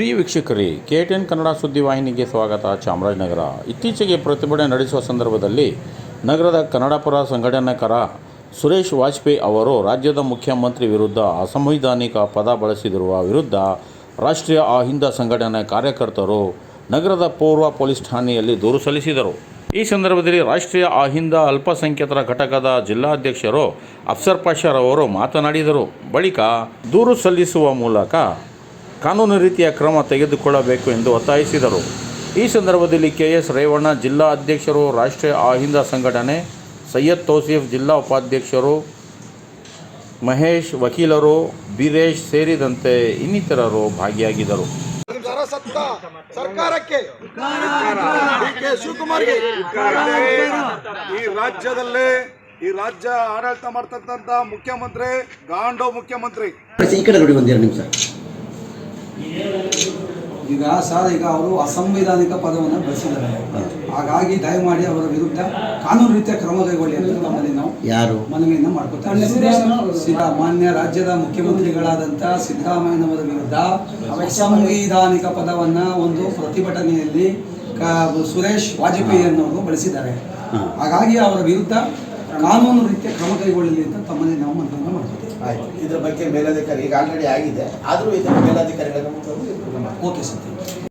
ಪ್ರಿಯ ವೀಕ್ಷಕರೇ, K ten Kannada ಸುದ್ದಿವಾಹಿನಿಗೆ ಸ್ವಾಗತ, ಚಾಮರಾಜನಗರ. ಇತ್ತೀಚೆಗೆ ಪ್ರತಿಭಟನೆ ನಡೆಸುವ ಸಂದರ್ಭದಲ್ಲಿ ನಗರದ ಕನ್ನಡಪರ ಸಂಘಟನಾಕರ ಸುರೇಶ್ ವಾಜಪೇಯಿ ಅವರು ರಾಜ್ಯದ ಮುಖ್ಯಮಂತ್ರಿ ವಿರುದ್ಧ ಅಸಂವಿಧಾನಿಕ ಪದ ಬಳಸಿದಿರುವ ವಿರುದ್ಧ ರಾಷ್ಟ್ರೀಯ ಅಹಿಂದ ಸಂಘಟನೆ ಕಾರ್ಯಕರ್ತರು ನಗರದ ಪೂರ್ವ ಪೊಲೀಸ್ ಠಾಣೆಯಲ್ಲಿ ದೂರು ಸಲ್ಲಿಸಿದರು. ಈ ಸಂದರ್ಭದಲ್ಲಿ ರಾಷ್ಟ್ರೀಯ ಅಹಿಂದ ಅಲ್ಪಸಂಖ್ಯಾತರ ಘಟಕದ ಜಿಲ್ಲಾಧ್ಯಕ್ಷರು ಅಫ್ಸರ್ ಪಾಷಾರವರು ಮಾತನಾಡಿದರು. ಬಳಿಕ ದೂರು ಸಲ್ಲಿಸುವ ಮೂಲಕ ಕಾನೂನು ರೀತಿಯ ಕ್ರಮ ತೆಗೆದುಕೊಳ್ಳಬೇಕು ಎಂದು ಒತ್ತಾಯಿಸಿದರು. ಈ ಸಂದರ್ಭದಲ್ಲಿ ಕೆ ಎಸ್ ರೇವಣ್ಣ ಜಿಲ್ಲಾ ಅಧ್ಯಕ್ಷರು ರಾಷ್ಟ್ರೀಯ ಅಹಿಂದ ಸಂಘಟನೆ ಸೈಯದ್ ತೌಸೀಫ್ ಜಿಲ್ಲಾ ಉಪಾಧ್ಯಕ್ಷರು ಮಹೇಶ್ ವಕೀಲರು ಬೀರೇಶ್ ಸೇರಿದಂತೆ ಇನ್ನಿತರರು ಭಾಗಿಯಾಗಿದ್ದರು. ಸರ್ಕಾರಕ್ಕೆ ಶಿವಕುಮಾರ್ಗೆ ಈ ರಾಜ್ಯದಲ್ಲೇ ಈ ರಾಜ್ಯ ಆಡಳಿತ ಮಾಡ್ತಕ್ಕಂಥ ಮುಖ್ಯಮಂತ್ರಿ ಗಾಂಡೋ ಮುಖ್ಯಮಂತ್ರಿ. ಈ ಕಡೆ ನೋಡಿ ಒಂದೆರಡು ನಿಮಿಷ. ಈಗ ಸರ್ ಈಗ ಅವರು ಅಸಂವಿಧಾನಿಕ ಪದವನ್ನು ಬಳಸಿದ್ದಾರೆ. ಹಾಗಾಗಿ ದಯಮಾಡಿ ಅವರ ವಿರುದ್ಧ ಕಾನೂನು ರೀತಿಯ ಕ್ರಮ ಕೈಗೊಳ್ಳಿ ಅಂತ ನಮ್ಮಲ್ಲಿ ನಾವು ಯಾರು? ಮನವಿಯನ್ನು ಮಾಡ್ಕೊತಾರೆ ಮಾನ್ಯ ರಾಜ್ಯದ ಮುಖ್ಯಮಂತ್ರಿಗಳಾದಂಥ ಸಿದ್ದರಾಮಯ್ಯನವರ ವಿರುದ್ಧ ಅಸಂವಿಧಾನಿಕ ಪದವನ್ನ ಒಂದು ಪ್ರತಿಭಟನೆಯಲ್ಲಿ ಸುರೇಶ್ ವಾಜಪೇಯಿ ಅನ್ನೋರು ಬಳಸಿದ್ದಾರೆ. ಹಾಗಾಗಿ ಅವರ ವಿರುದ್ಧ ಕಾನೂನು ರೀತಿಯ ಕ್ರಮ ಕೈಗೊಳ್ಳಲಿ ಅಂತ ತಮ್ಮಲ್ಲಿ ನಾವು ಮನವಿಯನ್ನು ಮಾಡ್ಕೊತೀವಿ ಇದ್ರ ಬಗ್ಗೆ ಮೇಲಾಧಿಕಾರಿ ಈಗ ಆಲ್ರೆಡಿ ಆಗಿದೆ. ಆದರೂ ಇದರ ಮೇಲಧಿಕಾರಿಗಳ ಗಮನಕ್ಕೆ. Okay sir